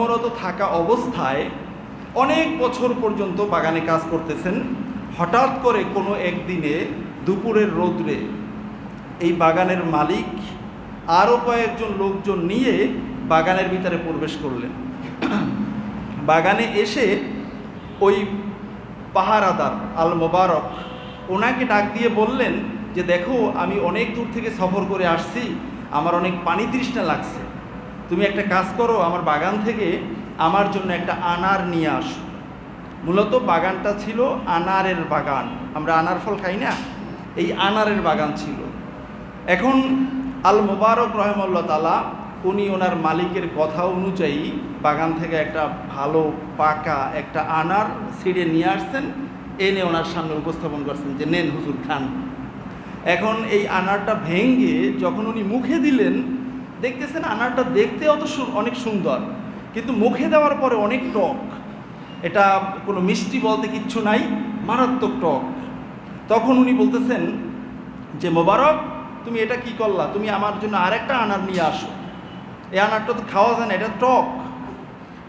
কর্মরত থাকা অবস্থায় অনেক বছর পর্যন্ত বাগানে কাজ করতেছেন। হঠাৎ করে কোনো একদিনে দুপুরের রৌদ্রে এই বাগানের মালিক আরও কয়েকজন লোকজন নিয়ে বাগানের ভিতরে প্রবেশ করলেন। বাগানে এসে ওই পাহারাদার আল মোবারক ওনাকে ডাক দিয়ে বললেন যে, দেখো, আমি অনেক দূর থেকে সফর করে আসছি। আমার অনেক পানি তৃষ্ণা লাগছে। তুমি একটা কাজ করো, আমার বাগান থেকে আমার জন্য একটা আনার নিয়ে আসো। মূলত বাগানটা ছিল আনারের বাগান। আমরা আনার ফল খাই না? এই আনারের বাগান ছিল। এখন আল মোবারক রহমল্লা তালা উনি ওনার মালিকের কথা অনুযায়ী বাগান থেকে একটা ভালো, পাকা একটা আনার ছিঁড়ে নিয়ে আসছেন। এনে ওনার সামনে উপস্থাপন করছেন যে, নেন হুজুর, খান। এখন এই আনারটা ভেঙ্গে যখন উনি মুখে দিলেন দেখতেছেন আনারটা দেখতে অত অনেক সুন্দর, কিন্তু মুখে দেওয়ার পরে অনেক টক। এটা কোনো মিষ্টি বলতে কিচ্ছু নাই, মারাত্মক টক। তখন উনি বলতেছেন যে, মোবারক, তুমি এটা কি করলা? তুমি আমার জন্য আরেকটা আনার নিয়ে আসো। এই আনারটা তো খাওয়া যায় না, এটা টক।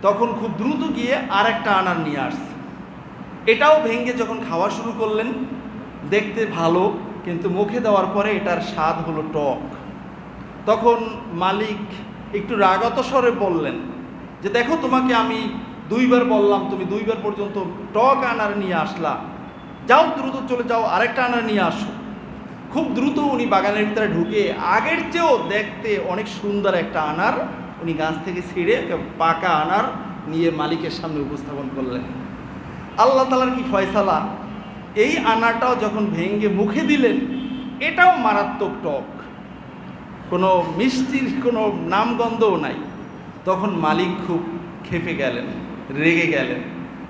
তখন খুব দ্রুত গিয়ে আর একটা আনার নিয়ে আসছে। এটাও ভেঙে যখন খাওয়া শুরু করলেন, দেখতে ভালো, কিন্তু মুখে দেওয়ার পরে এটার স্বাদ হলো টক। তখন মালিক একটু রাগত স্বরে বললেন যে, দেখো তোমাকে আমি দুইবার বললাম, তুমি দুইবার পর্যন্ত টক আনার নিয়ে আসলা। যাও দ্রুত চলে যাও, আরেকটা আনার নিয়ে আসো। খুব দ্রুত উনি বাগানের ভিতরে ঢুকে আগের চেয়েও দেখতে অনেক সুন্দর একটা আনার উনি গাছ থেকে ছিঁড়ে পাকা আনার নিয়ে মালিকের সামনে উপস্থাপন করলেন। আল্লাহ তালার কি ফয়সালা? এই আনাটাও যখন ভেঙ্গে মুখে দিলেন, এটাও মারাত্মক টক। কোনো মিষ্টির কোনো নামগন্ধও নাই। তখন মালিক খুব খেপে গেলেন, রেগে গেলেন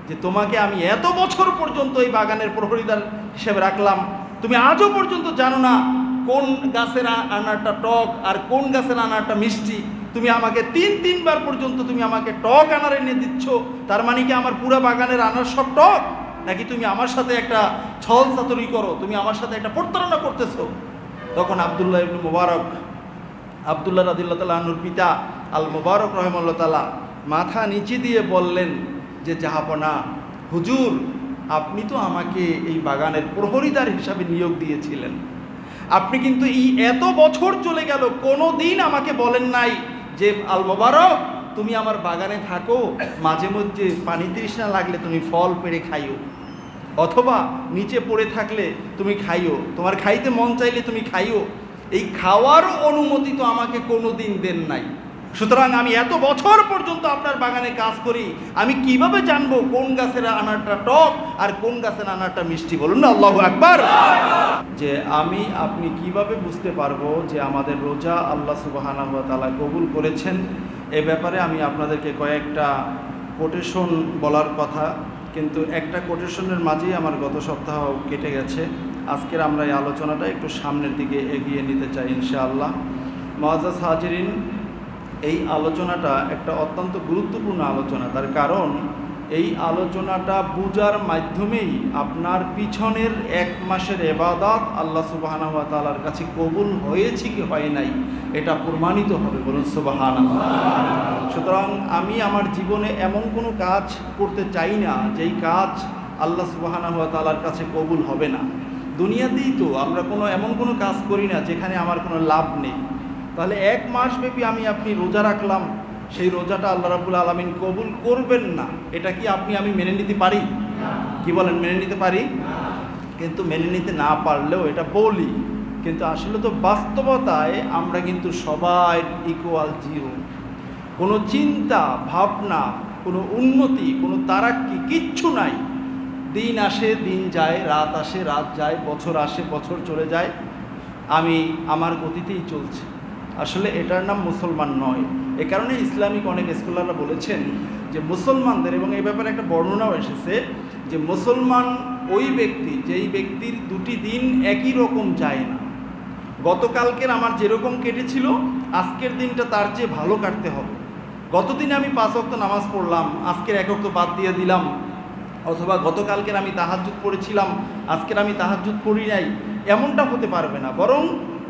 যে, তোমাকে আমি এত বছর পর্যন্ত এই বাগানের প্রহরীদার হিসেবে রাখলাম। তুমি আজও পর্যন্ত জানো না কোন গাছের আনারটা টক আর কোন গাছের আনারটা মিষ্টি। তুমি আমাকে তিন, তিনবার পর্যন্ত তুমি আমাকে টক আনার এনে দিচ্ছ। তার মানে কি আমার পুরো বাগানের আনার সব টক? নাকি তুমি আমার সাথে একটা ছল চাতুরি করো? তুমি আমার সাথে একটা প্রতারণা করতেছো? তখন আবদুল্লাহ ইবনু মুবারক আবদুল্লাহ রাদিল্লা তালা আনুর পিতা আল মুবারক রহমল্লা তালা মাথা নিচে দিয়ে বললেন যে, জাহাপনা, হুজুর, আপনি তো আমাকে এই বাগানের প্রহরীদার হিসাবে নিয়োগ দিয়েছিলেন। আপনি কিন্তু এই এত বছর চলে গেল কোনো দিন আমাকে বলেন নাই যে আল মোবারক তুমি আমার বাগানে থাকো, মাঝে মধ্যে পানি তৃষ্ণা লাগলে তুমি ফল পেড়ে খাইও, অথবা নিচে পড়ে থাকলে তুমি খাইও, তোমার খাইতে মন চাইলে তুমি খাইও এই খাওয়ার অনুমতি তো আমাকে কোনো দিন দেন নাই। সুতরাং আমি এত বছর পর্যন্ত আপনার বাগানে কাজ করি, আমি কীভাবে জানব কোন গাছের আনারটা টক আর কোন গাছের আনারটা মিষ্টি? বলুন না, আল্লাহ একবার যে আমি, আপনি কীভাবে বুঝতে পারব যে আমাদের রোজা আল্লাহ সুবাহানা তালা কবুল করেছেন? এ ব্যাপারে আমি আপনাদেরকে কয়েকটা কোটেশন বলার কথা, কিন্তু একটা কোটেশনের মাঝেই আমার গত সপ্তাহ কেটে গেছে। আজকের আমরা এই আলোচনাটা একটু সামনের দিকে এগিয়ে নিতে চাই ইনশাআল্লাহ। মহাজাজ হাজিরিন, এই আলোচনাটা একটা অত্যন্ত গুরুত্বপূর্ণ আলোচনা। তার কারণ, এই আলোচনাটা বুজার মাধ্যমেই আপনার পিছনের এক মাসের এবাদাত আল্লাহ সুবাহানা তালার কাছে কবুল হয়েছে কি হয় নাই, এটা প্রমাণিত হবে। বলুন সুবাহান সুতরাং আমি আমার জীবনে এমন কোনো কাজ করতে চাই না, যেই কাজ আল্লাহ সুবাহানা তালার কাছে কবুল হবে না। দুনিয়াতেই তো আমরা কোনো এমন কোনো কাজ করি না যেখানে আমার কোনো লাভ নেই। তাহলে এক মাস ব্যাপী আমি আপনি রোজা রাখলাম, সেই রোজাটা আল্লাহ রাবুল আলমিন কবুল করবেন না। এটা কি আপনি আমি মেনে নিতে পারি? কি বলেন, মেনে নিতে পারি? কিন্তু মেনে নিতে না পারলেও এটা বলি। কিন্তু আসলে তো বাস্তবতায় আমরা কিন্তু সবাই ইকুয়াল জিরো কোনো চিন্তা, ভাবনা, কোনো উন্নতি, কোনো তারাক্কি কিচ্ছু নাই। দিন আসে, দিন যায়, রাত আসে, রাত যায়, বছর আসে, বছর চলে যায়। আমি, আমার গতিতেই চলছে। আসলে এটার নাম মুসলমান নয়। এ কারণে ইসলামিক অনেক স্কলাররা বলেছেন যে মুসলমানদের, এবং এই ব্যাপারে একটা বর্ণনাও এসেছে, যে মুসলমান ওই ব্যক্তি, যেই ব্যক্তির দুটি দিন একই রকম যায় না। গতকালকের আমার যেরকম কেটেছিল, আজকের দিনটা তার চেয়ে ভালো কাটতে হবে। গতদিন আমি পাঁচ অক্ত নামাজ পড়লাম, আজকের এক অক্ত বাদ দিয়ে দিলাম। অথবা গতকালকের আমি তাহাজুদ পড়েছিলাম, আজকের আমি তাহাজুদ পড়ি নাই, এমনটা হতে পারবে না। বরং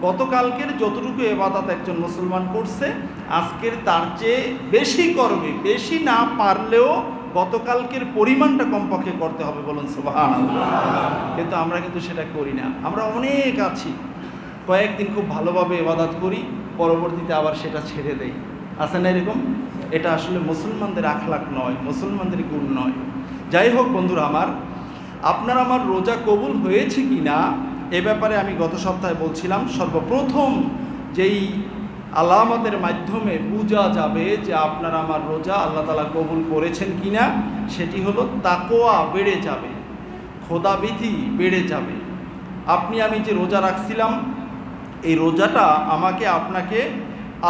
গতকালকের যতটুকু এবাদত একজন মুসলমান করছে, আজকের তার চেয়ে বেশি করবে। বেশি না পারলেও গতকালকের পরিমাণটা কমপক্ষে করতে হবে বলুন সুবাহান কিন্তু আমরা কিন্তু সেটা করি না। আমরা অনেক আছি। কয়েকদিন খুব ভালোভাবে এবাদাত করি, পরবর্তীতে আবার সেটা ছেড়ে দেই। আছে না এরকম? এটা আসলে মুসলমানদের আখলাখ নয়, মুসলমানদের গুণ নয়। যাই হোক বন্ধুরা আমার, আপনার আমার রোজা কবুল হয়েছে কি না, এ ব্যাপারে আমি গত সপ্তাহে বলছিলাম, সর্বপ্রথম যেই আলামতের মাধ্যমে বোঝা যাবে যে আপনার আমার রোজা আল্লাহ তালা কবুল করেছেন কি না, সেটি হলো তাকোয়া বেড়ে যাবে, খোদাবিধি বেড়ে যাবে। আপনি আমি যে রোজা রাখছিলাম, এই রোজাটা আমাকে আপনাকে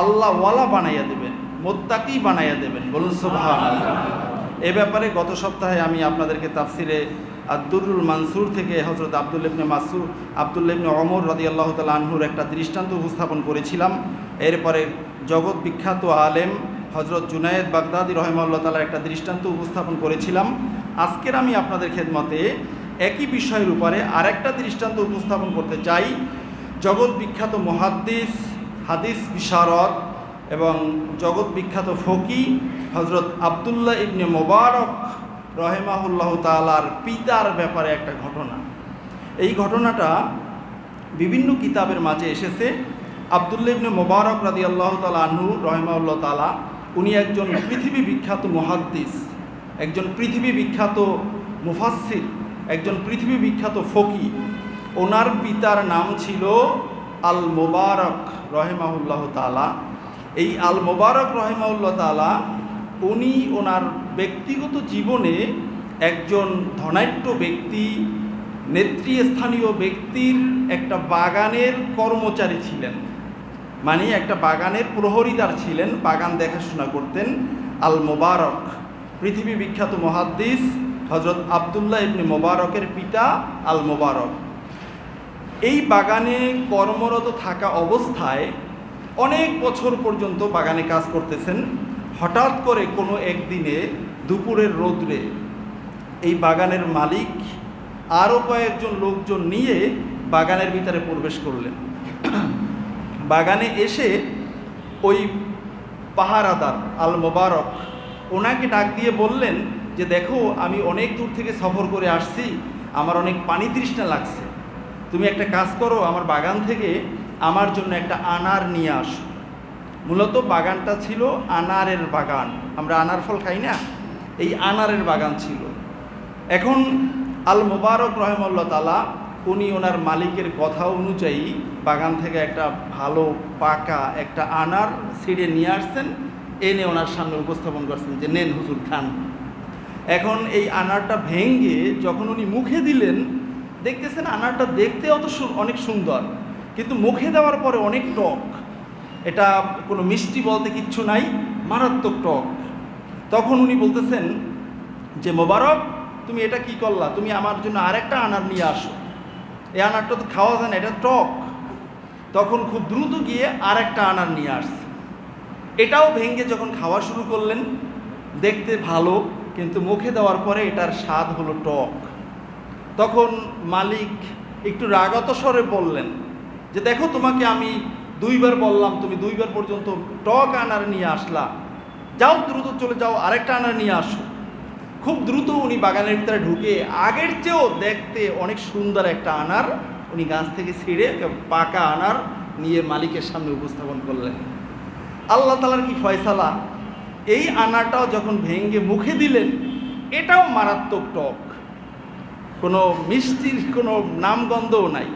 আল্লাহওয়ালা বানাইয়া দেবেন, মোত্তাকি বানাইয়া দেবেন, বলুন সুবহান এ ব্যাপারে গত সপ্তাহে আমি আপনাদেরকে তাফসিরে আব্দুরুল মানসুর থেকে হজরত আব্দুল ইবনে মাসুর আব্দুল ইবনে অমর রদি আল্লাহ তালা আনহুর একটা দৃষ্টান্ত উপস্থাপন করেছিলাম। এরপরে জগৎ বিখ্যাত আলেম হজরত জুনায়েদ বাগদাদি রহমাল্লাহ তালার একটা দৃষ্টান্ত উপস্থাপন করেছিলাম। আজকের আমি আপনাদের খেদমতে একই বিষয়ের উপরে আরেকটা দৃষ্টান্ত উপস্থাপন করতে চাই। জগৎ বিখ্যাত মহাদ্দিস, হাদিস বিশারদ এবং জগৎ বিখ্যাত ফকি হজরত আবদুল্লাহ ইবনে মোবারক রহেমাহুল্লাহ তালার পিতার ব্যাপারে একটা ঘটনা। এই ঘটনাটা বিভিন্ন কিতাবের মাঝে এসেছে। আবদুল্লাহ ইবনে মোবারক রাদি আল্লাহ তালা আনহু রহেমাউল্লাহ তালা উনি একজন পৃথিবী বিখ্যাত মহাদ্দিস, একজন পৃথিবী বিখ্যাত মুফাসির একজন পৃথিবী বিখ্যাত ফকি ওনার পিতার নাম ছিল আল মোবারক রহেমাউল্লাহ তালা এই আল মোবারক রহেমাউল্লাহ তালা উনি ওনার ব্যক্তিগত জীবনে একজন ধনাঢ্য ব্যক্তি নেতৃস্থানীয় ব্যক্তির একটা বাগানের কর্মচারী ছিলেন। মানে একটা বাগানের প্রহরীদার ছিলেন, বাগান দেখাশোনা করতেন। আল মোবারক, পৃথিবী বিখ্যাত মহাদ্দিস হজরত আবদুল্লাহ ইবনে মোবারকের পিতা আল মোবারক। এই বাগানে কর্মরত থাকা অবস্থায় অনেক বছর পর্যন্ত বাগানে কাজ করতেছেন। হঠাৎ করে কোনো একদিনে দুপুরের রৌদ্রে এই বাগানের মালিক আরও কয়েকজন লোকজন নিয়ে বাগানের ভিতরে প্রবেশ করলেন। বাগানে এসে ওই পাহারাদার আল মোবারক ওনাকে ডাক দিয়ে বললেন যে, দেখো, আমি অনেক দূর থেকে সফর করে আসছি, আমার অনেক পানি তৃষ্ণা লাগছে। তুমি একটা কাজ করো, আমার বাগান থেকে আমার জন্য একটা আনার নিয়ে আসো। মূলত বাগানটা ছিল আনারের বাগান। আমরা আনার ফল খাই না? এই আনারের বাগান ছিল। এখন আল মোবারক রহমল্লা তালা উনি ওনার মালিকের কথা অনুযায়ী বাগান থেকে একটা ভালো পাকা একটা আনার ছিঁড়ে নিয়ে আসছেন, এনে ওনার সামনে উপস্থাপন করছেন যে, নেন হুজুর, খান। এখন এই আনারটা ভেঙ্গে যখন উনি মুখে দিলেন, দেখতেছেন আনারটা দেখতে অত অনেক সুন্দর, কিন্তু মুখে দেওয়ার পরে অনেক টক। এটা কোনো মিষ্টি বলতে কিচ্ছু নাই, মারাত্মক টক। তখন উনি বলতেছেন যে, মোবারক, তুমি এটা কি করলা? তুমি আমার জন্য আরেকটা আনার নিয়ে আসো। এই আনারটা তো খাওয়া যায় না, এটা টক। তখন খুব দ্রুত গিয়ে আরেকটা আনার নিয়ে আসছে। এটাও ভেঙে যখন খাওয়া শুরু করলেন, দেখতে ভালো, কিন্তু মুখে দেওয়ার পরে এটার স্বাদ হলো টক। তখন মালিক একটু রাগত স্বরে বললেন যে, দেখো তোমাকে আমি দুইবার বললাম, তুমি দুইবার পর্যন্ত টক আনার নিয়ে আসলা। যাও দ্রুত চলে যাও, আরেকটা আনার নিয়ে আসো। খুব দ্রুত উনি বাগানের ভিতরে ঢুকে আগের চেয়েও দেখতে অনেক সুন্দর একটা আনার উনি গাছ থেকে ছিঁড়ে পাকা আনার নিয়ে মালিকের সামনে উপস্থাপন করলেন। আল্লাহ তালার কি ফয়সালা? এই আনাটাও যখন ভেঙ্গে মুখে দিলেন, এটাও মারাত্মক টক। কোনো মিষ্টির কোনো নামগন্ধও নাই।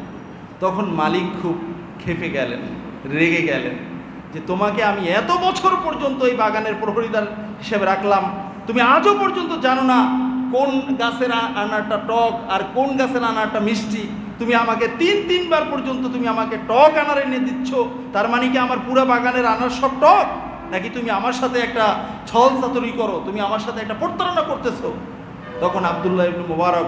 তখন মালিক খুব খেপে গেলেন। রেগে গেলেন যে তোমাকে আমি এত বছর পর্যন্ত এই বাগানের প্রহরীদার হিসেবে রাখলাম। তুমি আজও পর্যন্ত জানো না কোন গাছের আ- আনারটা টক আর কোন গাছের আনারটা মিষ্টি। তুমি আমাকে তিন তিনবার পর্যন্ত তুমি আমাকে টক আনার এনে দিচ্ছ। তার মানে কি আমার পুরো বাগানের আনার সব টক? নাকি তুমি আমার সাথে একটা ছল চাতুরি করো? তুমি আমার সাথে একটা প্রতারণা করতেছো? তখন আবদুল্লাহ ইবনে মুবারক,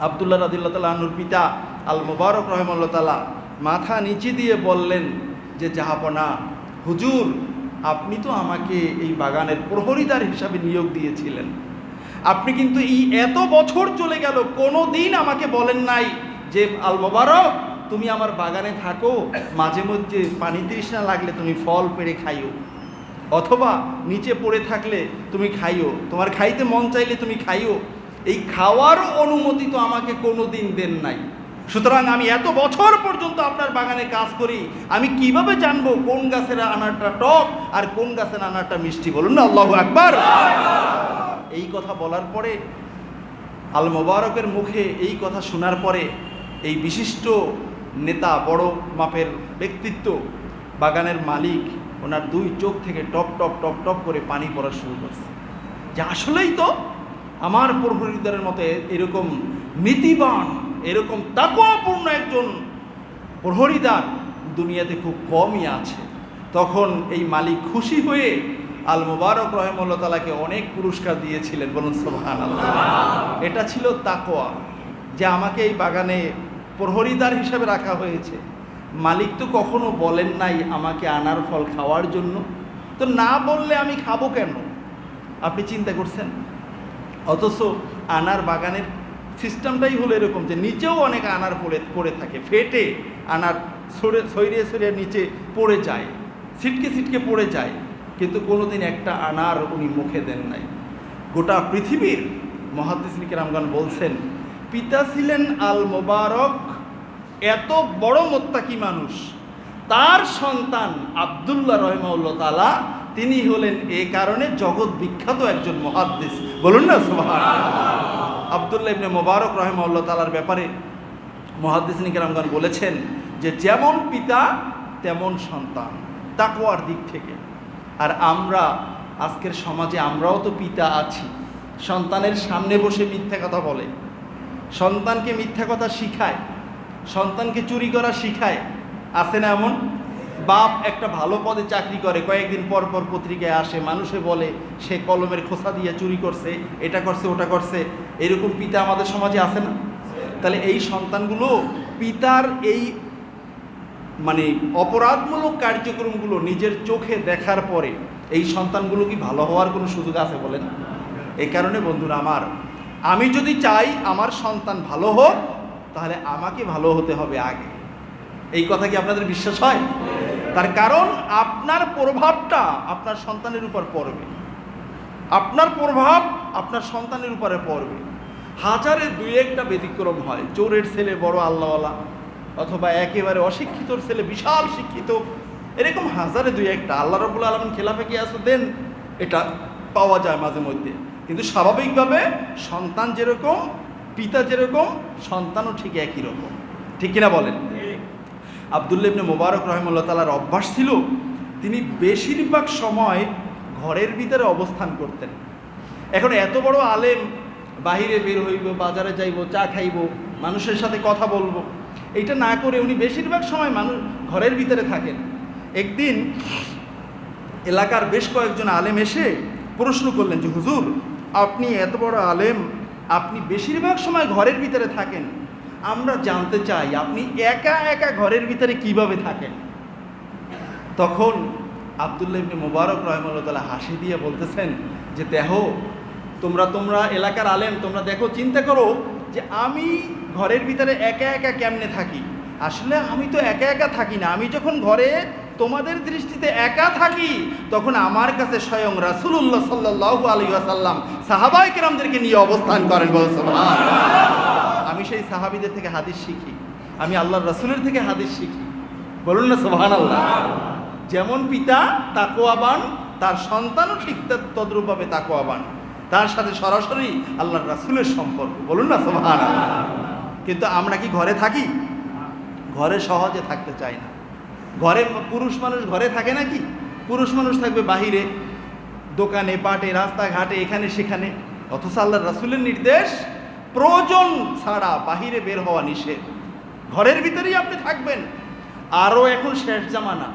আবদুল্লাহ রাদিল্লা তালা আনুর পিতা আল মুবারক রহমল্লা তালা মাথা নিচে দিয়ে বললেন যে, জাহাপনা, হুজুর, আপনি তো আমাকে এই বাগানের প্রহরীদার হিসাবে নিয়োগ দিয়েছিলেন। আপনি কিন্তু এই এত বছর চলে গেল কোনো দিন আমাকে বলেন নাই যে, আল মোবারক, তুমি আমার বাগানে থাকো, মাঝে মধ্যে পানি তৃষ্ণা লাগলে তুমি ফল পেড়ে খাইও। অথবা নিচে পড়ে থাকলে তুমি খাইও, তোমার খাইতে মন চাইলে তুমি খাইও। এই খাওয়ার অনুমতি তো আমাকে কোনো দিন দেন নাই। সুতরাং আমি এত বছর পর্যন্ত আপনার বাগানে কাজ করি, আমি কীভাবে জানব কোন গাছের আনারটা টক আর কোন গাছের আনারটা মিষ্টি? বলুন না, আল্লাহ আকবার। এই কথা বলার পরে, আল মোবারকের মুখে এই কথা শোনার পরে, এই বিশিষ্ট নেতা, বড় মাপের ব্যক্তিত্ব, বাগানের মালিক, ওনার দুই চোখ থেকে টপ টপ টপ টপ করে পানি পড়া শুরু করছে। যে আসলেই তো আমার প্রহরীদারের মতে এরকম নীতিবান এরকম তাকওয়াপূর্ণ একজন প্রহরীদার দুনিয়াতে খুব কমই আছে। তখন এই মালিক খুশি হয়ে আল মুবারক রহমল্লা তালাকে অনেক পুরস্কার দিয়েছিলেন। বলুন সোহান এটা ছিল তাকোয়া যে আমাকে এই বাগানে প্রহরীদার হিসাবে রাখা হয়েছে। মালিক তো কখনো বলেন নাই আমাকে আনার ফল খাওয়ার জন্য। তো না বললে আমি খাব কেন? আপনি চিন্তা করছেন? অথচ আনার বাগানের সিস্টেমটাই হলো এরকম যে নিচেও অনেক আনার পড়ে পড়ে থাকে, ফেটে আনার সরে, সরিয়ে সরিয়ে নিচে পড়ে যায়, ছিটকে ছিটকে পড়ে যায়, কিন্তু কোনোদিন একটা আনার উনি মুখে দেন নাই। গোটা পৃথিবীর মহাদিসিক রামগান বলছেন, পিতা ছিলেন আল মোবারক এত বড় মোত্তাকি মানুষ, তার সন্তান আবদুল্লাহ রহমাউল্লাহ তালা তিনি হলেন এ কারণে জগৎ বিখ্যাত একজন মহাদ্দিস বলুন না সুবহান আবদুল্লাহ ইবনে মোবারক রহমাউল্লাহ তালার ব্যাপারে মহাদ্দিস নিকেরামগান বলেছেন যে যেমন পিতা, তেমন সন্তান তাকওয়ার দিক থেকে। আর আমরা আজকের সমাজে আমরাও তো পিতা আছি। সন্তানের সামনে বসে মিথ্যা কথা বলে। সন্তানকে মিথ্যা কথা শিখায়। সন্তানকে চুরি করা শিখায়। আছে না এমন? বাপ একটা ভালো পদে চাকরি করে, কয়েকদিন পর পর পত্রিকায় আসে, মানুষে বলে, সে কলমের খোসা দিয়ে চুরি করছে, এটা করছে, ওটা করছে। এরকম পিতা আমাদের সমাজে আছে না? তাহলে এই সন্তানগুলো পিতার এই মানে অপরাধমূলক কার্যক্রমগুলো নিজের চোখে দেখার পরে, এই সন্তানগুলো কি ভালো হওয়ার কোনো সুযোগ আছে বলেন? এই কারণে বন্ধুরা আমার, আমি যদি চাই আমার সন্তান ভালো হোক, তাহলে আমাকে ভালো হতে হবে আগে। এই কথা কি আপনাদের বিশ্বাস হয়? তার কারণ আপনার প্রভাবটা আপনার সন্তানের উপর পড়বে। আপনার প্রভাব আপনার সন্তানের উপরে পড়বে। হাজারে দুই একটা ব্যতিক্রম হয়। চোরের ছেলে বড় আল্লাহওয়ালা অথবা একেবারে অশিক্ষিতর ছেলে, বিশাল শিক্ষিত। এরকম হাজারে দুই একটা আল্লাহ রবুল আলমিন খেলাফে কি আছে? দেন এটা পাওয়া যায় মাঝে মধ্যে। কিন্তু স্বাভাবিকভাবে সন্তান যেরকম, পিতা যেরকম, সন্তানও ঠিক একই রকম। ঠিক কিনা বলেন? আবদুল্লা ইবনে মোবারক রহমুল্লাহ তালার অভ্যাস ছিল, তিনি বেশিরভাগ সময় ঘরের ভিতরে অবস্থান করতেন। এখন এত বড় আলেম, বাহিরে বের হইব, বাজারে যাইব, চা খাইব, মানুষের সাথে কথা বলব, এইটা না করে উনি বেশিরভাগ সময় মানুষ ঘরের ভিতরে থাকেন। একদিন এলাকার বেশ কয়েকজন আলেম এসে প্রশ্ন করলেন যে, হুজুর, আপনি এত বড় আলেম, আপনি বেশিরভাগ সময় ঘরের ভিতরে থাকেন আমরা জানতে চাই, আপনি একা একা ঘরের ভিতরে কীভাবে থাকেন? তখন আবদুল্লাহ ইবনে মোবারক রহমতুল্লাহ হাসি দিয়ে বলতেছেন যে দেহ তোমরা তোমরা এলাকার আলেম, তোমরা দেখো, চিন্তা করো যে, আমি ঘরের ভিতরে একা একা কেমনে থাকি? আসলে আমি তো একা একা থাকি না। আমি যখন ঘরে তোমাদের দৃষ্টিতে একা থাকি, তখন আমার কাছে স্বয়ং রাসুল্লাহ সাল্লাহ আলী আসাল্লাম সাহাবাই কেরামদেরকে নিয়ে অবস্থান করেন বলছেন সেই সাহাবিদের থেকে হাদিস শিখি। আমি আল্লাহর রসুলের থেকে হাদিস শিখি। বলুন না সোহান আল্লাহ যেমন পিতা তাকোয়াবান তার সন্তানও ঠিক তদ্রূপভাবে তাকোয়াবান তার সাথে সরাসরি আল্লাহর রাসুলের সম্পর্ক। বলুন না সোহান কিন্তু আমরা কি ঘরে থাকি? ঘরে সহজে থাকতে চাই না। ঘরে পুরুষ মানুষ ঘরে থাকে নাকি? পুরুষ মানুষ থাকবে বাহিরে, দোকানে, পাটে, রাস্তাঘাটে, এখানে, সেখানে। অথচ আল্লাহর রাসুলের নির্দেশ প্রয়োজন ছাড়া বাহিরে বের হওয়া নিষেধ। ঘরের ভিতরেই আপনি থাকবেন। আরও এখন শেষ জামানা।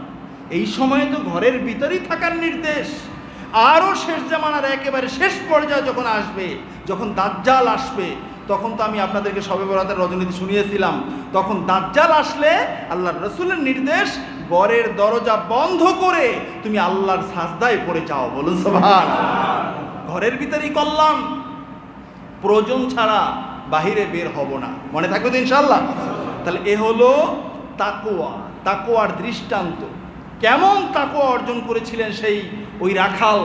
এই সময়ে তো ঘরের ভিতরেই থাকার নির্দেশ। আরও শেষ জামানার একেবারে শেষ পর্যায়ে যখন আসবে, যখন দাজ্জাল আসবে, তখন তো আমি আপনাদেরকে সবে বরাতের রজনীতি শুনিয়েছিলাম। তখন দাজ্জাল আসলে আল্লাহর রসুলের নির্দেশ, ঘরের দরজা বন্ধ করে তুমি আল্লাহর সাজদায় পড়ে যাও। বলুন সভান ঘরের ভিতরেই করলাম প্রয়োজন ছাড়া বাহিরে বের হব না। মনে থাকবে তো ইনশাল্লাহ তাহলে এ হলো তাকোয়া তাকোয়ার দৃষ্টান্ত। কেমন তাকোয়া অর্জন করেছিলেন সেই ওই রাখাল?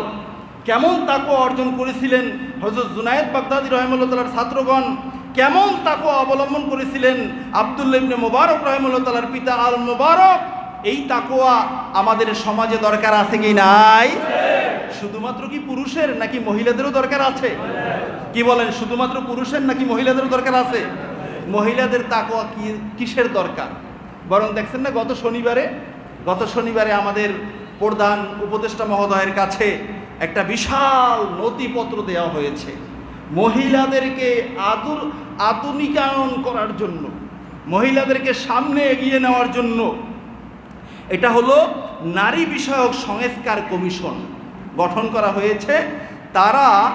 কেমন তাকোয়া অর্জন করেছিলেন হজরত জুনায়েদ বাগদাদি রহমুল্লাহ ছাত্রগণ? কেমন তাকোয়া অবলম্বন করেছিলেন আবদুল্লাহ ইবনে মোবারক রহমুল্লাহ পিতা আল মোবারক? এই তাকোয়া আমাদের সমাজে দরকার আছে কি নাই? শুধুমাত্র কি পুরুষের নাকি মহিলাদেরও দরকার আছে? কি বলেন, শুধুমাত্র পুরুষের নাকি মহিলাদেরও দরকার আছে? মহিলাদের তাকোয়া কি, কিসের দরকার? বরং দেখছেন না, গত শনিবারে গত শনিবারে আমাদের প্রধান উপদেষ্টা মহোদয়ের কাছে একটা বিশাল নথিপত্র দেওয়া হয়েছে। মহিলাদেরকে আদুর, আধুনিকায়ন করার জন্য, মহিলাদেরকে সামনে এগিয়ে নেওয়ার জন্য এটা হলো নারী বিষয়ক সংস্কার কমিশন। গঠন করা হয়েছে। তারা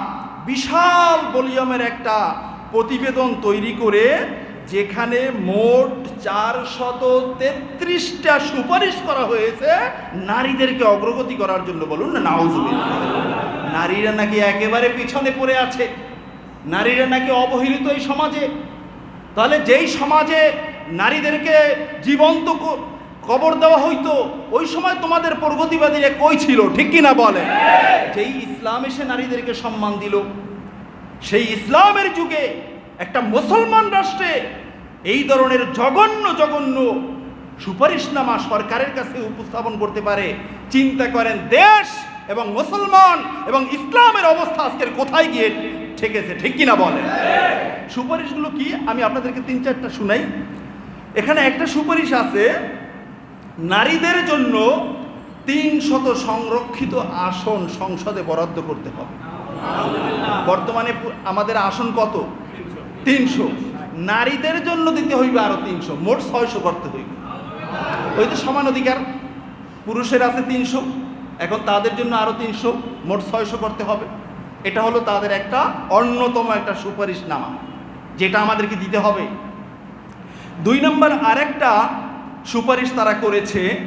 বিশাল ভলিউমের একটা প্রতিবেদন তৈরি করে যেখানে মোট চারশত তেত্রিশটা সুপারিশ করা হয়েছে নারীদেরকে অগ্রগতি করার জন্য। বলুন না নারীরা নাকি একেবারে পিছনে পড়ে আছে। নারীরা নাকি অবহেলিত এই সমাজে। তাহলে যেই সমাজে নারীদেরকে জীবন্ত কবর দেওয়া হইতো, ওই সময় তোমাদের প্রগতিবাদীরা কই ছিল, ঠিক কিনা বলে? যেই ইসলাম এসে নারীদেরকে সম্মান দিল, সেই ইসলামের যুগে একটা মুসলমান রাষ্ট্রে এই ধরনের জঘন্য জঘন্য সুপারিশনামা সরকারের কাছে উপস্থাপন করতে পারে। চিন্তা করেন দেশ এবং মুসলমান এবং ইসলামের অবস্থা আজকের কোথায় গিয়ে ঠেকেছে, ঠিক কিনা বলেন সুপারিশগুলো কি? আমি আপনাদেরকে তিন চারটা শুনাই। এখানে একটা সুপারিশ আছে নারীদের জন্য তিন শত সংরক্ষিত আসন সংসদে বরাদ্দ করতে হবে। বর্তমানে আমাদের আসন কত? তিনশো। নারীদের জন্য দিতে হইবে আরও তিনশো। মোট ছয়শো করতে হইবে। ওই তো সমান অধিকার। পুরুষের আছে তিনশো। এখন তাদের জন্য আরও তিনশো। মোট ছয়শো করতে হবে। এটা হলো তাদের একটা অন্যতম একটা সুপারিশ নামা, যেটা আমাদেরকে দিতে হবে। দুই নম্বর আরেকটা সুপারিশ তারা করেছে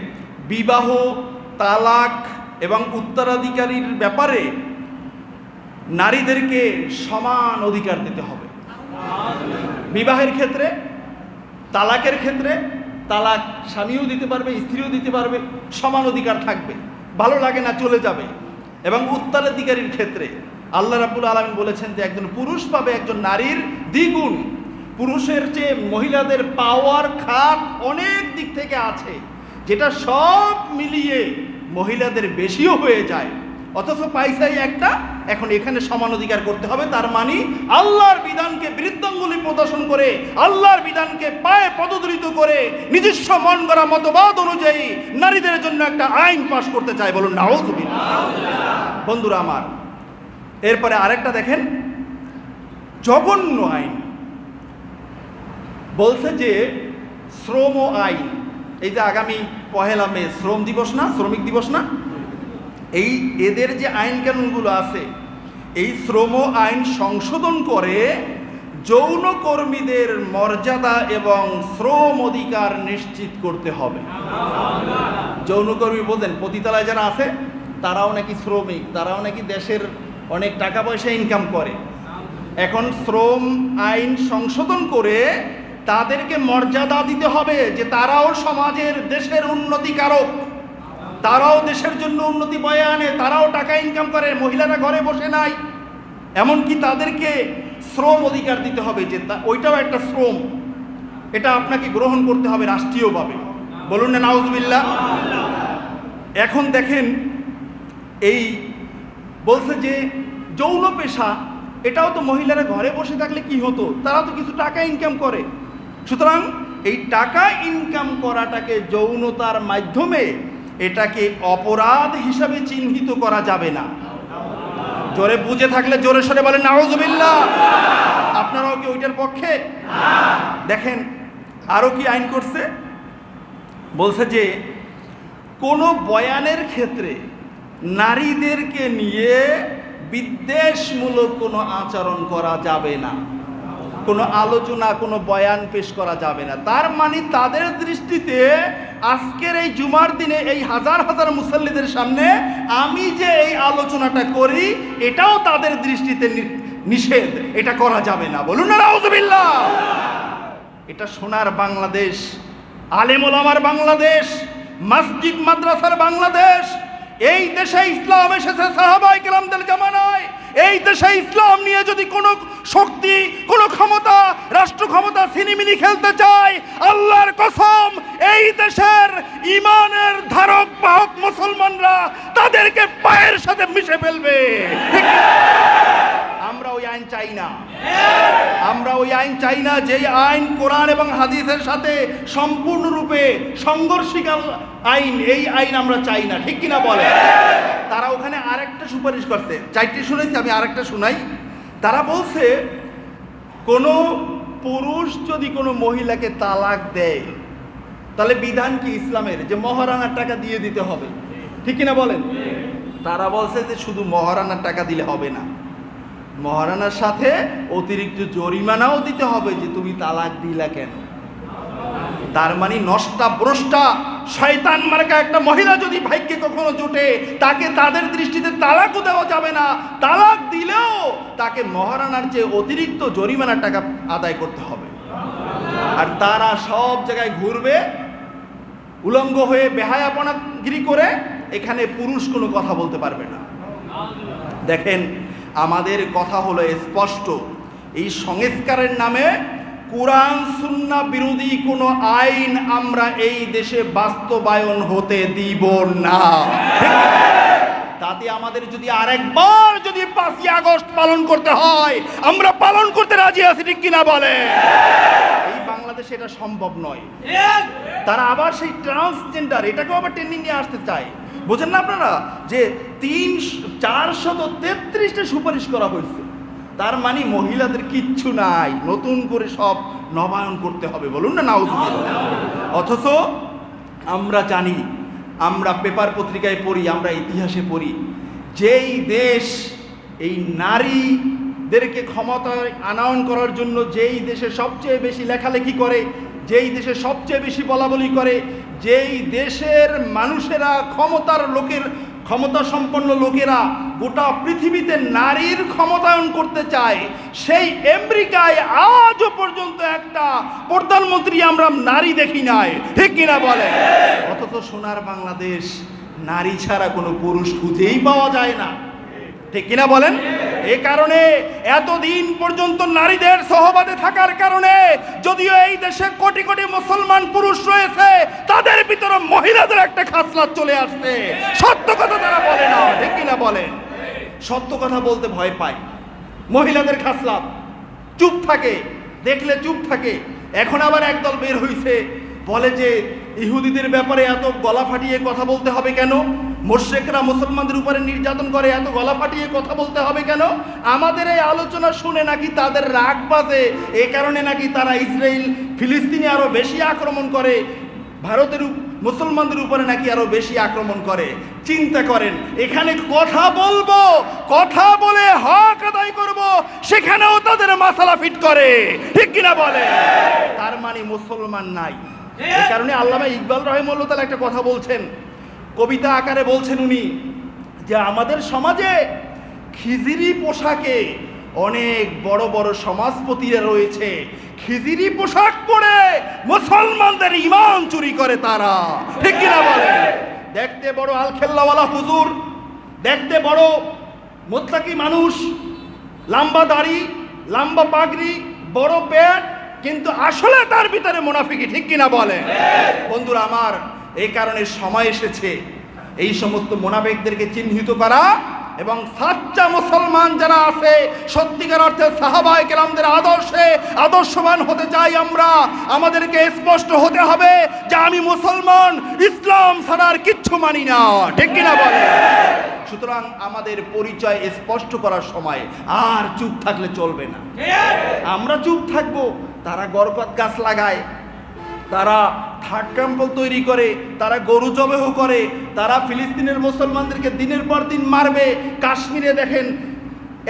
বিবাহ, তালাক এবং উত্তরাধিকারীর ব্যাপারে নারীদেরকে সমান অধিকার দিতে হবে। বিবাহের ক্ষেত্রে, তালাকের ক্ষেত্রে তালাক স্বামীও দিতে পারবে, স্ত্রীও দিতে পারবে, সমান অধিকার থাকবে। ভালো লাগে না, চলে যাবে। এবং উত্তরাধিকারীর ক্ষেত্রে আল্লাহ রাবুল আলমিন বলেছেন যে একজন পুরুষ পাবে, একজন নারীর দ্বিগুণ। পুরুষের চেয়ে মহিলাদের পাওয়ার খাত অনেক দিক থেকে আছে, যেটা সব মিলিয়ে মহিলাদের বেশিও হয়ে যায়। অথচ পাইসাই একটা, এখন এখানে সমান অধিকার করতে হবে, তার মানে আল্লাহর বিধানকে বৃদ্ধাঙ্গুলি প্রদর্শন করে, আল্লাহর বিধানকে পায়ে পদদলিত করে, নিজস্ব মন করা মতবাদ অনুযায়ী নারীদের জন্য একটা আইন পাশ করতে চায় বলুন নাউজুবিল্লাহ বন্ধুরা আমার, এরপরে আরেকটা দেখেন, জঘন্য আইন। বলছে যে শ্রম আইন, এই যে আগামী পহেলা মে, শ্রম দিবস না, শ্রমিক দিবস না? এই এদের যে আইন কানুনগুলো আছে, এই শ্রম আইন সংশোধন করে যৌন কর্মীদের মর্যাদা এবং শ্রম অধিকার নিশ্চিত করতে হবে। যৌনকর্মী বোঝেন, পতিতালায় যারা আছে, তারাও নাকি শ্রমিক, তারাও নাকি দেশের অনেক টাকা পয়সা ইনকাম করে। এখন শ্রম আইন সংশোধন করে তাদেরকে মর্যাদা দিতে হবে যে তারাও সমাজের দেশের উন্নতিকারক তারাও দেশের জন্য উন্নতি বয়ে আনে, তারাও টাকা ইনকাম করে, মহিলারা ঘরে বসে নাই। এমনকি তাদেরকে শ্রম অধিকার দিতে হবে যে ওইটাও একটা শ্রম। এটা আপনাকে গ্রহণ করতে হবে রাষ্ট্রীয়ভাবে। বলুন না নাউজবিল্লা এখন দেখেন, এই বলছে যে যৌন পেশা, এটাও তো মহিলারা ঘরে বসে থাকলে কি হতো? তারা তো কিছু টাকা ইনকাম করে। সুতরাং এই টাকা ইনকাম করাটাকে যৌনতার মাধ্যমে এটাকে অপরাধ হিসাবে চিহ্নিত করা যাবে না। জোরে বুঝে থাকলে জোরে সরে বলেন, নাউজুবিল্লাহ! আপনারাও কি ওইটার পক্ষে? দেখেন আরও কি আইন করছে? বলছে যে, কোনো বয়ানের ক্ষেত্রে নারীদেরকে নিয়ে বিদ্বেষমূলক কোনো আচরণ করা যাবে না। কোনো আলোচনা, কোনো বয়ান পেশ করা যাবে না। তার মানে তাদের দৃষ্টিতে আজকের এই জুমার দিনে এই হাজার হাজার মুসল্লিদের সামনে আমি যে এই আলোচনাটা করি, এটাও তাদের দৃষ্টিতে নিষেধ। এটা করা যাবে না। বলুন না এটা সোনার বাংলাদেশ আলেমোলামার বাংলাদেশ, মসজিদ, মাদ্রাসার বাংলাদেশ এই দেশে ইসলাম এসেছে সাহাবাই কেরামদের জামানায়। এই দেশে ইসলাম নিয়ে যদি কোনো শক্তি, কোন ক্ষমতা রাষ্ট্র ক্ষমতা সিনিমিনি খেলতে চায়, আল্লাহর কসম, এই দেশের ইমানের ধারক, বাহক মুসলমানরা তাদেরকে পায়ের সাথে মিশে ফেলবে। ঠিক না? আমরা ওই আইন চাই না আমরা ওই আইন চাই না, যেই আইন কোরআন এবং হাদিসের সাথে সম্পূর্ণরূপে সংঘর্ষিকাল আইন, এই আইন আমরা চাই না, ঠিক কিনা বলে তারা ওখানে আরেকটা সুপারিশ করছে। চারটি শুনেছি, আমি আরেকটা শুনাই। তারা বলছে, কোনো পুরুষ যদি কোনো মহিলাকে তালাক দেয়, তাহলে বিধান কি ইসলামের? যে মহারানার টাকা দিয়ে দিতে হবে। ঠিক কিনা বলেন? তারা বলছে যে শুধু মহারানার টাকা দিলে হবে না। মহারানার সাথে অতিরিক্ত জরিমানাও দিতে হবে যে তুমি তালাক দিলা কেন। তার মানে নষ্টা ব্রষ্টা শয়তান মার্কা একটা মহিলা যদি ভাগ্যে কখনো জোটে, তাকে তাদের দৃষ্টিতে তালাকও দেওয়া যাবে না। তালাক দিলেও তাকে মহারানার যে অতিরিক্ত জরিমানার টাকা আদায় করতে হবে। আর তারা সব জায়গায় ঘুরবে, উলঙ্গ হয়ে বেহায়াপনাগিরি করে, এখানে পুরুষ কোনো কথা বলতে পারবে না। দেখেন আমাদের কথা হলো স্পষ্ট। এই সংস্কারের নামে কোরআন সুন্না বিরোধী কোনো আইন আমরা এই দেশে বাস্তবায়ন হতে দিব না। তাতে আমাদের যদি আরেকবার যদি পাঁচই আগস্ট পালন করতে হয় আমরা পালন করতে রাজি আছি ঠিক কিনা বলে? এই বাংলাদেশে এটা সম্ভব নয়। তারা আবার সেই ট্রান্সজেন্ডার এটাকেও আবার ট্রেনিং নিয়ে আসতে চায়। বোঝেন না আপনারা? যে তিন চারশত তেত্রিশটা সুপারিশ করা হয়েছে। তার মানে মহিলাদের কিচ্ছু নাই। নতুন করে সব নবায়ন করতে হবে। বলুন না, নাউজ অথচ আমরা জানি, আমরা পেপার পত্রিকায় পড়ি, আমরা ইতিহাসে পড়ি, যেই দেশ এই নারীদেরকে ক্ষমতায় আনয়ন করার জন্য যেই দেশে সবচেয়ে বেশি লেখালেখি করে, যেই দেশে সবচেয়ে বেশি বলাবলি করে যেই দেশের মানুষেরা, ক্ষমতার লোকের ক্ষমতা সম্পন্ন লোকেরা গোটা পৃথিবীতে নারীর ক্ষমতায়ন করতে চায়, সেই আমেরিকায় আজও পর্যন্ত একটা প্রধানমন্ত্রী আমরা নারী দেখি নাই। ঠিক কিনা বলে অথচ সোনার বাংলাদেশ নারী ছাড়া কোনো পুরুষ খুঁজেই পাওয়া যায় না। ঠিক কিনা বলেন? এ কারণে এতদিন পর্যন্ত নারীদের সহবাদে থাকার কারণে যদিও এই দেশে কোটি কোটি মুসলমান পুরুষ রয়েছে, তাদের ভিতরে মহিলাদের একটা খাসলাত চলে আসছে। সত্য কথা তারা বলে না, ঠিক কিনা বলেন? সত্য কথা বলতে ভয় পায়। মহিলাদের খাসলাত চুপ থাকে, দেখলে চুপ থাকে। এখন আবার একদল বের হইছে বলে যে, ইহুদিদের ব্যাপারে এত গলা ফাটিয়ে কথা বলতে হবে কেন? মোর্শেকরা মুসলমানদের উপরে নির্যাতন করে, এত গলা ফাটিয়ে কথা বলতে হবে কেন? আমাদের এই আলোচনা শুনে নাকি তাদের রাগ বাজে। এ কারণে নাকি তারা ইসরায়েল ফিলিস্তিনে আরও বেশি আক্রমণ করে। ভারতের মুসলমানদের উপরে নাকি আরও বেশি আক্রমণ করে। চিন্তা করেন, এখানে কথা বলব, কথা বলে হক আদায় করব, সেখানেও তাদের মাসালা ফিট করে। ঠিক কিনা বলে তার মানে মুসলমান নাই। এই কারণে আল্লামা ইকবাল রহিমুল্লাহ তাআলা একটা কথা বলছেন। কবিতা আকারে বলছেন উনি যে আমাদের সমাজে খিজিরি পোশাকে অনেক বড় বড় সমাজপতিরা রয়েছে। খিজিরি পোশাক পরে মুসলমানদের ইমান চুরি করে তারা। ঠিক কিনা বলে দেখতে বড় আলখেল্লাওয়ালা হুজুর, দেখতে বড় মোত্তাকি মানুষ, লম্বা দাড়ি, লম্বা পাগড়ি, বড় পেট কিন্তু আসলে তার ভিতরে মুনাফিকি ঠিক কিনা বলে? বন্ধুরা, আমার এই কারণে সময় এসেছে। এই সমস্ত মোনাফিকদেরকে চিহ্নিত করা এবং সাচ্চা মুসলমান যারা আছে, সত্যিকার অর্থে সাহাবাই কেরামদের আদর্শে আদর্শবান হতে চাই আমরা। আমাদেরকে স্পষ্ট হতে হবে যে আমি মুসলমান, ইসলাম আর কিচ্ছু মানি না। ঠিক কিনা বলে? সুতরাং আমাদের পরিচয় স্পষ্ট করার সময় আর চুপ থাকলে চলবে না। আমরা চুপ থাকব তারা গরকত গাছ লাগায়, তারা থার্ড টেম্পল তৈরি করে, তারা গরু জবেহ করে, তারা ফিলিস্তিনের মুসলমানদেরকে দিনের পর দিন মারবে। কাশ্মীরে দেখেন,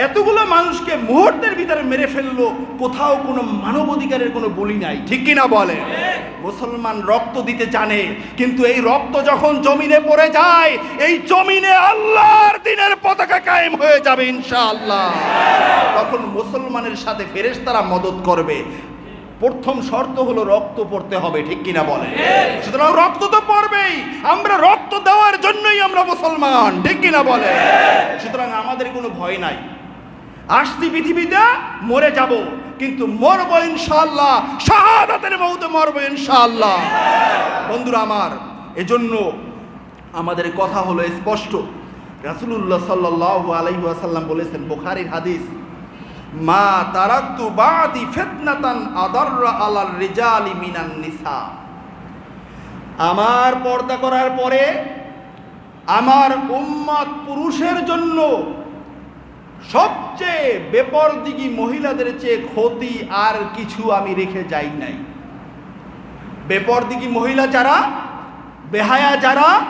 এতগুলো মানুষকে মুহূর্তের ভিতরে মেরে ফেলল, কোথাও কোনো মানবাধিকারের কোনো বলি নাই। ঠিক কিনা বলে মুসলমান রক্ত দিতে জানে, কিন্তু এই রক্ত যখন জমিনে পড়ে যায়, এই জমিনে আল্লাহর দিনের পতাকা কায়েম হয়ে যাবে ইনশাআল্লাহ। তখন মুসলমানের সাথে ফেরেশতারা মদত করবে। প্রথম শর্ত হলো রক্ত পড়তে হবে ঠিক কিনা বলে সুতরাং রক্ত তো পড়বেই আমরা রক্ত দেওয়ার জন্যই আমরা মুসলমান ঠিক কিনা বলে সুতরাং আমাদের কোনো ভয় নাই। আসছি পৃথিবীতে মরে যাব কিন্তু মরবো ইনশাআল্লাহ শাহাদাতের মৌতে মরবো ইনশাআল্লাহ। বন্ধুরা আমার এজন্য আমাদের কথা হলো স্পষ্ট। রাসূলুল্লাহ সাল্লাল্লাহু আলাইহি ওয়াসাল্লাম বলেছেন বুখারীর হাদিস মা তারাকতু বাদি ফিতনাতান আদাররা আলার রিজালি মিনান নিসা। আমার পর্দা করার পরে আমার উম্মত পুরুষের জন্য সবচেয়ে বেপরদিগি মহিলাদের চেয়ে ক্ষতি আর কিছু আমি রেখে যাই নাই। বেপরদিগি মহিলা যারা, বেহায়া যারা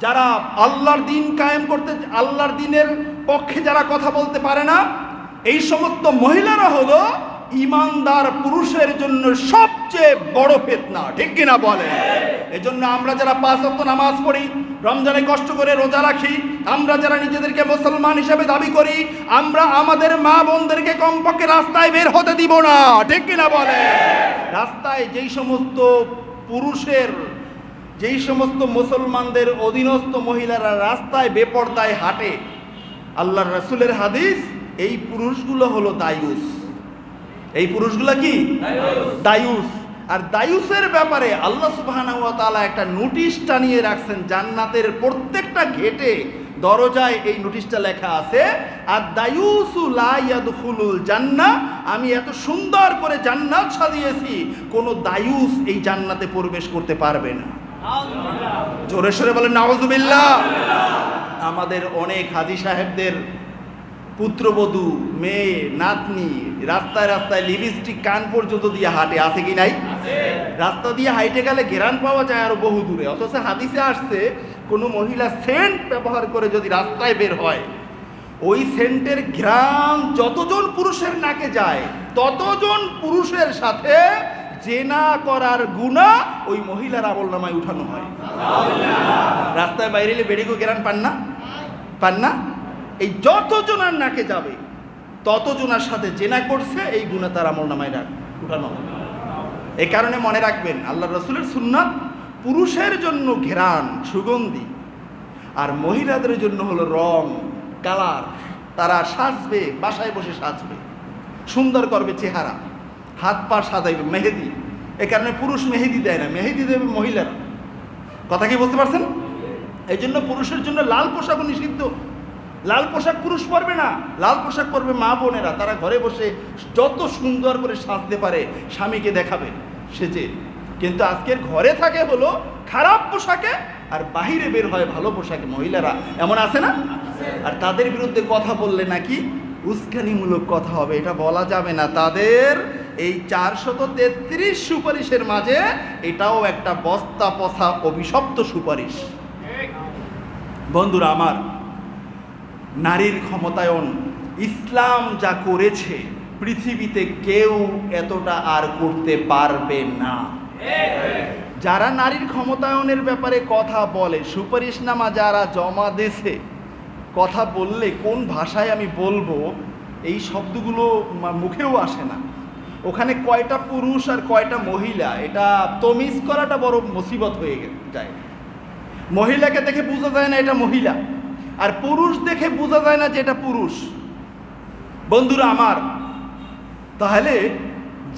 যারা আল্লাহর দিন কায়েম করতে, আল্লাহর দিনের পক্ষে যারা কথা বলতে পারে না এই সমস্ত মহিলারা হলো ইমানদার পুরুষের জন্য সবচেয়ে বড় ফেতনা, ঠিক কিনা বলে? এজন্য আমরা যারা পাঁচ অক্ট নামাজ পড়ি, রমজানে কষ্ট করে রোজা রাখি, আমরা যারা নিজেদেরকে মুসলমান হিসেবে দাবি করি, আমরা আমাদের মা বোনদেরকে কমপক্ষে রাস্তায় বের হতে দিব না, ঠিক কিনা বলে? রাস্তায় যেই সমস্ত পুরুষের, যেই সমস্ত মুসলমানদের অধীনস্থ মহিলারা রাস্তায় বেপর্দায় হাঁটে, আল্লাহর রাসূলের হাদিস এই পুরুষগুলো হলো দায়ুস। এই পুরুষগুলো কি? দায়ুস। আর দায়ুসের ব্যাপারে আল্লাহ ওয়া একটা নোটিশ টানিয়ে রাখছেন জান্নাতের প্রত্যেকটা গেটে দরজায় এই নোটিশটা লেখা আছে আর দায়ুসু লা ইয়াদখুলুল জান্নাহ আমি এত সুন্দর করে জান্নাত সাজিয়েছি কোনো দায়ুস এই জান্নাতে প্রবেশ করতে পারবে না। জোরে সোরে বলেন নাউজুবিল্লাহ। আমাদের অনেক হাজি সাহেবদের পুত্রবধূ মেয়ে নাতনি রাস্তায় রাস্তায় লিপস্টিক কান পর্যন্ত দিয়ে হাঁটে আছে কি নাই? রাস্তা দিয়ে হাইটে গেলে ঘেরান পাওয়া যায় আরও বহু দূরে। অথচ হাদিসে আসছে কোনো মহিলা সেন্ট ব্যবহার করে যদি রাস্তায় বের হয় ওই সেন্টের ঘ্রাণ যতজন পুরুষের নাকে যায় ততজন পুরুষের সাথে জেনা করার গুণা ওই মহিলার আমল নামায় উঠানো হয়। রাস্তায় বাইরে এলে বেড়িগো গেরান পান না? পান না? এই যতজনার নাকে যাবে, ততজনার সাথে জেনা করছে, এই গুণা তার আমল নামায় রাখ উঠানো হবে। এই কারণে মনে রাখবেন আল্লাহ রসুলের সুন্নাত পুরুষের জন্য ঘেরান, সুগন্ধি, আর মহিলাদের জন্য হলো রং, কালার। তারা সাজবে, বাসায় বসে সাজবে। সুন্দর করবে চেহারা। হাত পা সাজাইবে, মেহেদি। এ কারণে পুরুষ মেহেদি দেয় না, মেহেদি দেবে মহিলারা। কথা কি বুঝতে পারছেন? এই জন্য পুরুষের জন্য লাল পোশাকও নিষিদ্ধ। লাল পোশাক পুরুষ পরবে না। লাল পোশাক পরবে মা বোনেরা। তারা ঘরে বসে যত সুন্দর করে সাজতে পারে, স্বামীকে দেখাবে। সেজে কিন্তু আজকের ঘরে থাকে হলো খারাপ পোশাকে আর বাহিরে বের হয় ভালো পোশাকে। মহিলারা এমন আছে না? আর তাদের বিরুদ্ধে কথা বললে নাকি উস্কানিমূলক কথা হবে, এটা বলা যাবে না। তাদের এই চারশত তেত্রিশ সুপারিশের মাঝে এটাও একটা বস্তা পথা অভিশপ্ত সুপারিশ। বন্ধুরা, আমার নারীর ক্ষমতায়ন। ইসলাম যা করেছে, পৃথিবীতে কেউ এতটা আর করতে পারবে না। যারা নারীর ক্ষমতায়নের ব্যাপারে কথা বলে সুপারিশনামা যারা জমা দেশে কথা বললে কোন ভাষায় আমি বলব, এই শব্দগুলো মুখেও আসে না। ওখানে কয়টা পুরুষ আর কয়টা মহিলা, এটা তমিজ করাটা বড় মুসিবত হয়ে যায়। মহিলাকে দেখে বোঝা যায় না এটা মহিলা। আর পুরুষ দেখে বোঝা যায় না যে এটা পুরুষ। বন্ধুরা আমার, তাহলে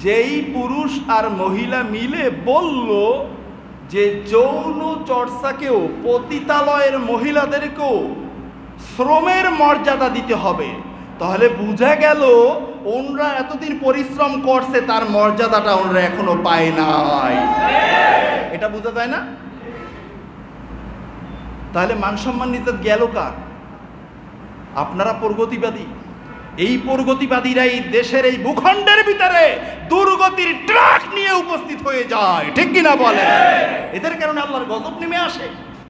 যেই পুরুষ আর মহিলা মিলে বলল যে যৌন চর্চাকেও, পতিতালয়ের মহিলাদেরকেও শ্রমের মর্যাদা দিতে হবে, তাহলে বোঝা গেল ওনরা এতদিন পরিশ্রম করছে, তার মর্যাদাটা ওনরা এখনও পায় নাই। এটা বোঝা যায় না? তাহলে মানসম্মান নিতে গেল কার? আপনারা প্রগতিবাদী। এই প্রগতিবাদীরাই দেশের এই ভূখণ্ডের ভিতরে দুর্গতির ট্রাক নিয়ে উপস্থিত হয়ে যায়। ঠিক কিনা বলে এদের কারণে আল্লাহর গজব নেমে আসে।